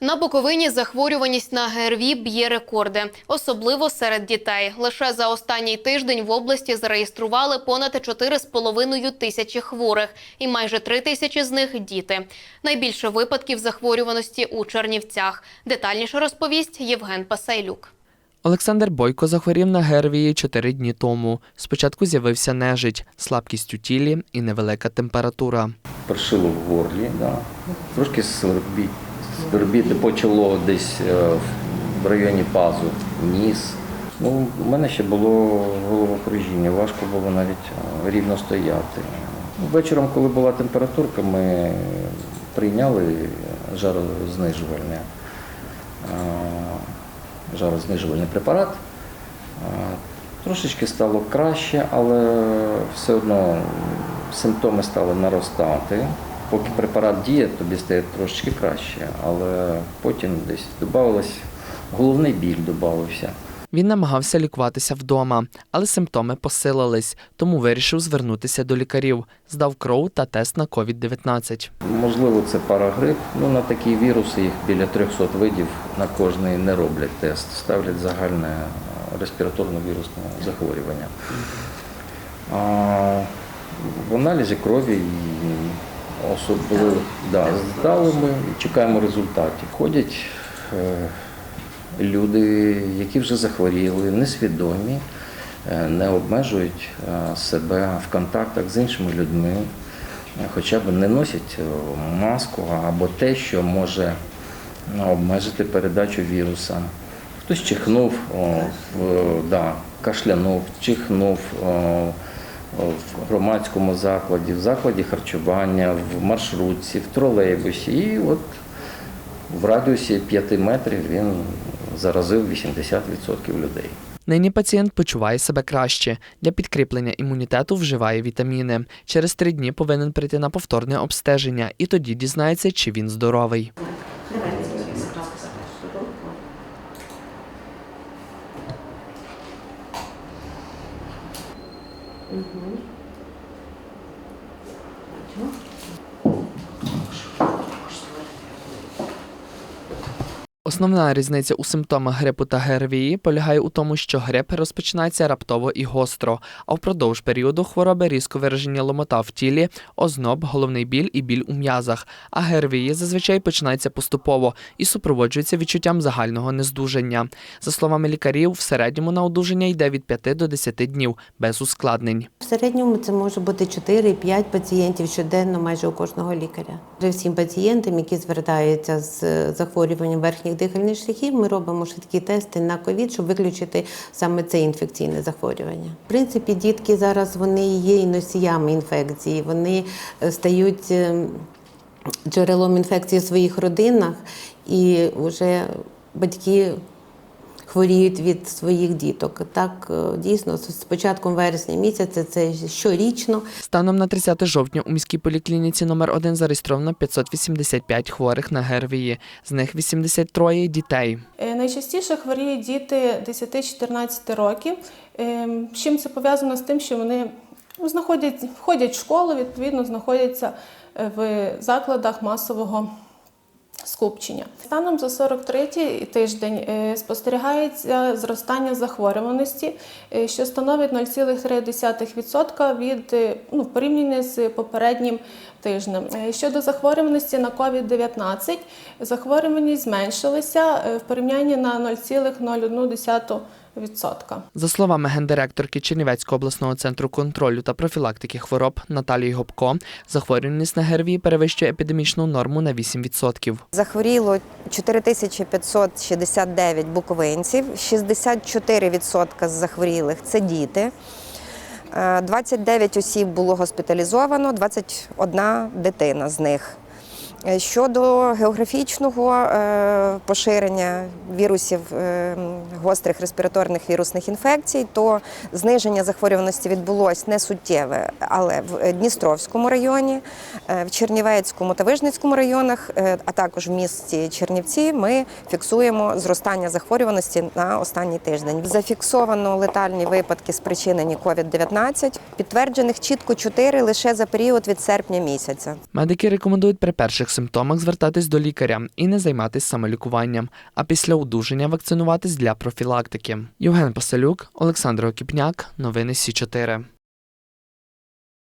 На Буковині захворюваність на ГРВІ б'є рекорди, особливо серед дітей. Лише за останній тиждень в області зареєстрували понад 4,5 тисячі хворих, і майже 3 тисячі з них діти. Найбільше випадків захворюваності у Чернівцях. Детальніше розповість Євген Пасайлюк. Олександр Бойко захворів на ГРВІ чотири дні тому. Спочатку з'явився нежить, слабкість у тілі і невелика температура. першило в горлі, да. трошки свербі, свербіти почало десь е, в районі пазу, ніс. Ну, у мене ще було головокружіння, важко було навіть е, рівно стояти. Ну, Вечором, коли була температурка, ми прийняли жарознижувальне, е, жарознижувальний препарат. Трошечки стало краще, але все одно симптоми стали наростати. Поки препарат діє, тобі стає трошечки краще, але потім десь додавалось, головний біль додавався. Він намагався лікуватися вдома, але симптоми посилились, тому вирішив звернутися до лікарів. Здав кров та тест на COVID-19. Можливо, це парагрип. Ну, на такі віруси їх біля 300 видів на кожний не роблять тест, ставлять загальне е, респіраторно-вірусне захворювання. А, в аналізі крові особливо да, здали ми і чекаємо результатів. Ходять е, люди, які вже захворіли, несвідомі, е, не обмежують е, себе в контактах з іншими людьми, хоча б не носять маску або те, що може обмежити передачу віруса. Хтось чихнув, о, в, да, кашлянув, чихнув о, в громадському закладі, в закладі харчування, в маршрутці, в тролейбусі. І от в радіусі 5 метрів він заразив 80% людей. Нині пацієнт почуває себе краще. Для підкріплення імунітету вживає вітаміни. Через три дні повинен прийти на повторне обстеження, і тоді дізнається, чи він здоровий. Угу. Бачимо. Основна різниця у симптомах грипу та ГРВІ полягає у тому, що грип розпочинається раптово і гостро, а впродовж періоду хвороби різко вираження ломота в тілі, озноб, головний біль і біль у м'язах. А ГРВІ зазвичай починається поступово і супроводжується відчуттям загального нездужання. За словами лікарів, в середньому на одужання йде від 5 до 10 днів без ускладнень. В середньому це може бути 4-5 пацієнтів щоденно майже у кожного лікаря. Всім пацієнтам, які звертаються з захворюванням верхніх дихальних шляхів, ми робимо швидкі тести на ковід, щоб виключити саме це інфекційне захворювання. В принципі, дітки зараз вони є і носіями інфекції, вони е, стають е, джерелом інфекції в своїх родинах, і вже батьки хворіють від своїх діток. Так е, дійсно з початком вересня місяця це щорічно. Станом на 30 жовтня у міській поліклініці номер 1 зареєстровано 585 хворих на ГРВІ, з них 83 дітей. Е, Найчастіше хворіють діти 10-14 років. Е, З чим це пов'язано з тим, що вони ну, знаходять, ходять в школу, відповідно, знаходяться е, в закладах масового скупчення. Станом за 43-й тиждень е, спостерігається зростання захворюваності, е, що становить 0,3% від е, ну, в з попереднім тижнем. Щодо захворюваності на COVID-19, захворюваність зменшилася в порівнянні на 0,01%. За словами гендиректорки Чернівецького обласного центру контролю та профілактики хвороб Наталії Гопко, захворюваність на ГРВІ перевищує епідемічну норму на 8%. Захворіло 4569 буковинців, 64% з захворілих це діти. Е, 29 осіб було госпіталізовано, 21 дитина з них. Е, Щодо географічного е, поширення вірусів е, гострих респіраторних вірусних інфекцій, то зниження захворюваності відбулося не суттєве, але в Дністровському районі, е, в Чернівецькому та Вижницькому районах, е, а також в місті Чернівці, ми фіксуємо зростання захворюваності на останній тиждень. Зафіксовано летальні випадки, спричинені COVID-19, підтверджених чітко 4 лише за період від серпня місяця. Медики рекомендують при перших симптомах звертатись до лікаря і не займатись самолікуванням, а після одужання вакцинуватись для профілактики. Євген Пасалюк, Олександр Окіпняк, новини Сі 4